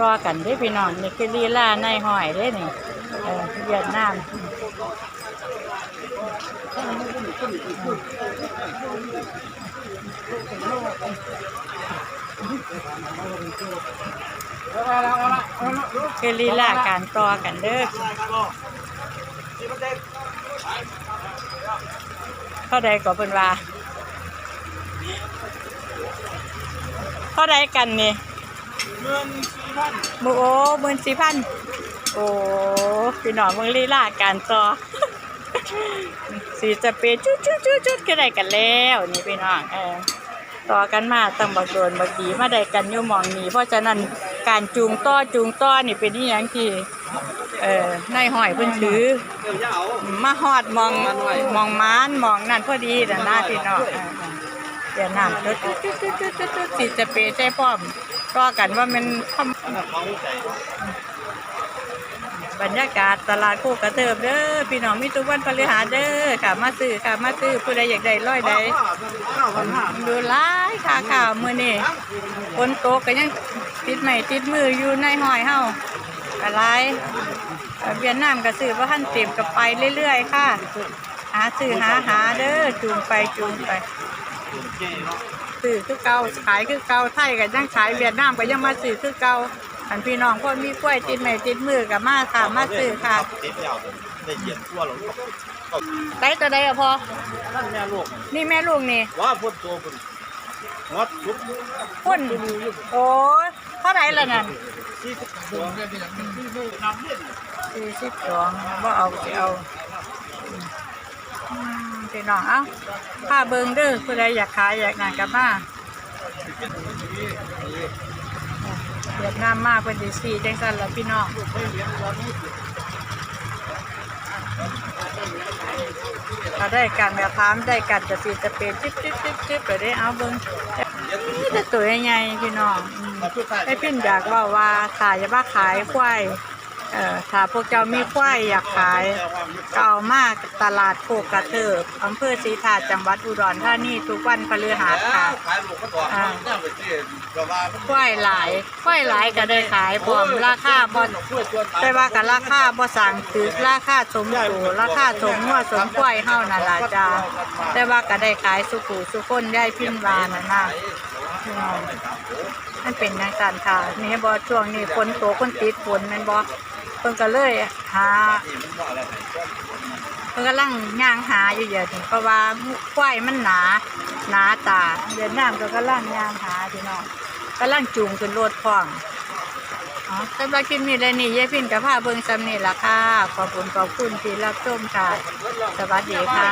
ต่อกันเด้พี่น้องนี่คือลีลาในหอยเด้นี่เออเวียดนามคือลีลาการต่อกันเด้อเท่าใดก็เป็นว่าเท่าใดกันนี่ เงินสี่พันโอ้หมื่นสี่พันโอ้พี่น้องมึงลีลาการต่อสีจะเป็นจุดจุดจุดจุดก็ได้กันแล้วนี่พี่น้องเออต่อกันมาตั้งบักโดนบักดีมาได้กันอยู่มองนี้เพราะฉะนั้นการจูงต่อจูงต่อนี่เป็นนี่ยังที่เออในายหอยเพิ่นถือมาฮอดมองมองม้านมองนั่นพอดีแต่หน้าพี่น้องเดี๋ยวน้ำจุดจุดจุดจุดจุดจุดจุดสีจะเปย์ใจพร้อม ต่อกันว่ามันทำบรรยากาศตลาดโคกระเทิบเด้อพี่น้องมีทุกวันพฤหัสเด้อค่ะมาซื้อค่ะมาซื้อผู้ใดอยากได้ร้อยใดเก้าพันห้าดูหลายค่ะข่าวมือนี้ฝนตกก็ยังติดไม้ติดมืออยู่ในหอยเฮาอะไรเวียดนามก็ซื้อบ่ทันเต็มก็ไปเรื่อยๆ ค่ะ หาซื้อหาหาเด้อจูงไปจูงไป ซื้อคือเก่าขายคือเก่าไทยก็ยังขายเวียดนามก็ยังมาซื้อคือเก่าอันพี่น้องคนมีกล้วยติดไม้ติดมือก็มาค่ะมาซื้อค่ะติดยาวได้เย็นทั่วหรอกได้ตัวใดอะพอนั่นแม่ลูกนี่แม่ลูกนี่ว่าพ่นตัวคุณงดชุบพุ่นโอ้ยเท่าไหรล่ะนั่นสี่สิบตัวน้ำเล่นสี่สิบสองว่าเอาสิเอาอืม พี่น้องเอ้าผ้าเบิงเด้อผู้ใดอยากขายอยากงานกับมาเวียดนามมาเป็นดีสีจังสันละพี่น้องถ้าได้กันแบบพามได้กันจะสีจะเป็นจิ๊บจิ๊บจิ๊บจิ๊บไปได้เอาเบิงแต่ตัวใหญ่พี่น้องไอ้พี่อยากว่าว่าขายอย่าว่าขายควาย เอ่อถ้าพวกเจ้ามีควายอยากขายก็เอามากตลาดโคกระเทิบอำเภอศรีธาตุจังหวัดอุดรธานีทุกวันพฤหัสค่ะขายลูกก็ต่อนั่งไปเจ๊ก็ว่าควายหลายควายหลายก็ได้ขายพร้อมราคาบ่แต่ว่ากับราคาบ่สั่งถือราคาสมสูราคาสมหัวสมควายเฮานั่นล่ะจ้าแต่ว่าก็ได้ขายสุขุสุคนได้พินวานั่นน่ะพี่น้องมันเป็นจังซั่นค่ะนี่บ่ช่วงนี้ฝนตกฝนติดฝนแม่นบ่ เพิ่นก็เลยหาเพิ่นกำลังย่างหาอยู่เดี๋ยวนี้เพราะว่าควายมันหนาหนาตาเวียดนามก็กำลังย่างหาพี่น้องกำลังจูงขึ้นรถพร้อมอ๋อสำหรับคลิปนี้เลยนี่ยายพินกับผ้าเบิงซ้ำนี่ละค่ะ ขอบคุณขอบคุณที่รับชมค่ะ สวัสดีค่ะ